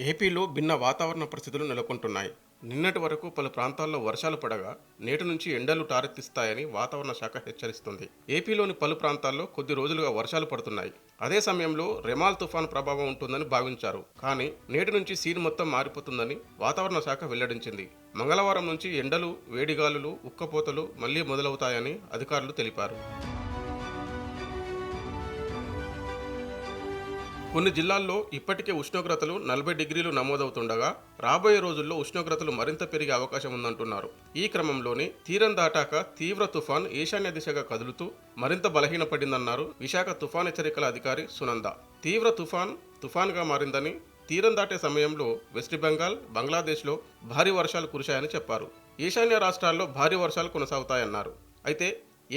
ఏపీలో భిన్న వాతావరణ పరిస్థితులు నెలకొంటున్నాయి. నిన్నటి వరకు పలు ప్రాంతాల్లో వర్షాలు పడగా నేటి నుంచి ఎండలు టారెత్తిస్తాయని వాతావరణ శాఖ హెచ్చరిస్తుంది. ఏపీలోని పలు ప్రాంతాల్లో కొద్ది రోజులుగా వర్షాలు పడుతున్నాయి. అదే సమయంలో రెమాల్ తుఫాను ప్రభావం ఉంటుందని భావించారు. కానీ నేటి నుంచి సీన్ మొత్తం మారిపోతుందని వాతావరణ శాఖ వెల్లడించింది. మంగళవారం నుంచి ఎండలు వేడిగాలులు ఉక్కపోతలు మళ్ళీ మొదలవుతాయని అధికారులు తెలిపారు. కొన్ని జిల్లాల్లో ఇప్పటికే ఉష్ణోగ్రతలు నలభై డిగ్రీలు నమోదవుతుండగా రాబోయే రోజుల్లో ఉష్ణోగ్రతలు మరింత పెరిగే అవకాశం ఉందంటున్నారు. ఈ క్రమంలోనే తీరం దాటాక తీవ్ర తుఫాన్ ఈశాన్య దిశగా కదులుతూ మరింత బలహీనపడిందన్నారు విశాఖ తుఫాన్ హెచ్చరికల అధికారి సునంద. తీవ్ర తుఫాన్ తుఫాన్గా మారిందని తీరం దాటే సమయంలో వెస్ట్ బెంగాల్ బంగ్లాదేశ్లో భారీ వర్షాలు కురిశాయని చెప్పారు. ఈశాన్య రాష్ట్రాల్లో భారీ వర్షాలు కొనసాగుతాయన్నారు. అయితే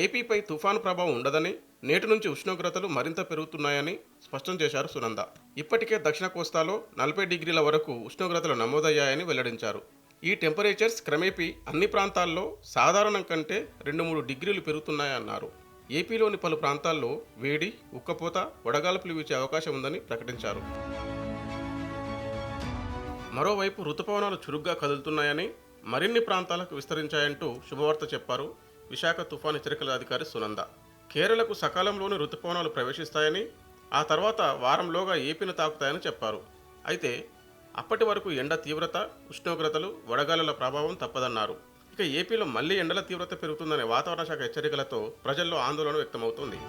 ఏపీపై తుఫాను ప్రభావం ఉండదని నేటి నుంచి ఉష్ణోగ్రతలు మరింత పెరుగుతున్నాయని స్పష్టం చేశారు సునంద. ఇప్పటికే దక్షిణ కోస్తాలో నలభై డిగ్రీల వరకు ఉష్ణోగ్రతలు నమోదయ్యాయని వెల్లడించారు. ఈ టెంపరేచర్స్ క్రమేపీ అన్ని ప్రాంతాల్లో సాధారణం కంటే రెండు మూడు డిగ్రీలు పెరుగుతున్నాయన్నారు. ఏపీలోని పలు ప్రాంతాల్లో వేడి ఉక్కపోత వడగాల్పులు వీచే అవకాశం ఉందని ప్రకటించారు. మరోవైపు రుతుపవనాలు చురుగ్గా కదులుతున్నాయని మరిన్ని ప్రాంతాలకు విస్తరించాయంటూ శుభవార్త చెప్పారు విశాఖ తుఫాను హెచ్చరికల అధికారి సునంద. కేరళకు సకాలంలోని రుతుపవనాలు ప్రవేశిస్తాయని ఆ తర్వాత వారంలోగా ఏపీని తాకుతాయని చెప్పారు. అయితే అప్పటి వరకు ఎండ తీవ్రత ఉష్ణోగ్రతలు వడగాలుల ప్రభావం తప్పదన్నారు. ఇక ఏపీలో మళ్ళీ ఎండల తీవ్రత పెరుగుతుందనే వాతావరణ శాఖ హెచ్చరికలతో ప్రజల్లో ఆందోళన వ్యక్తమవుతోంది.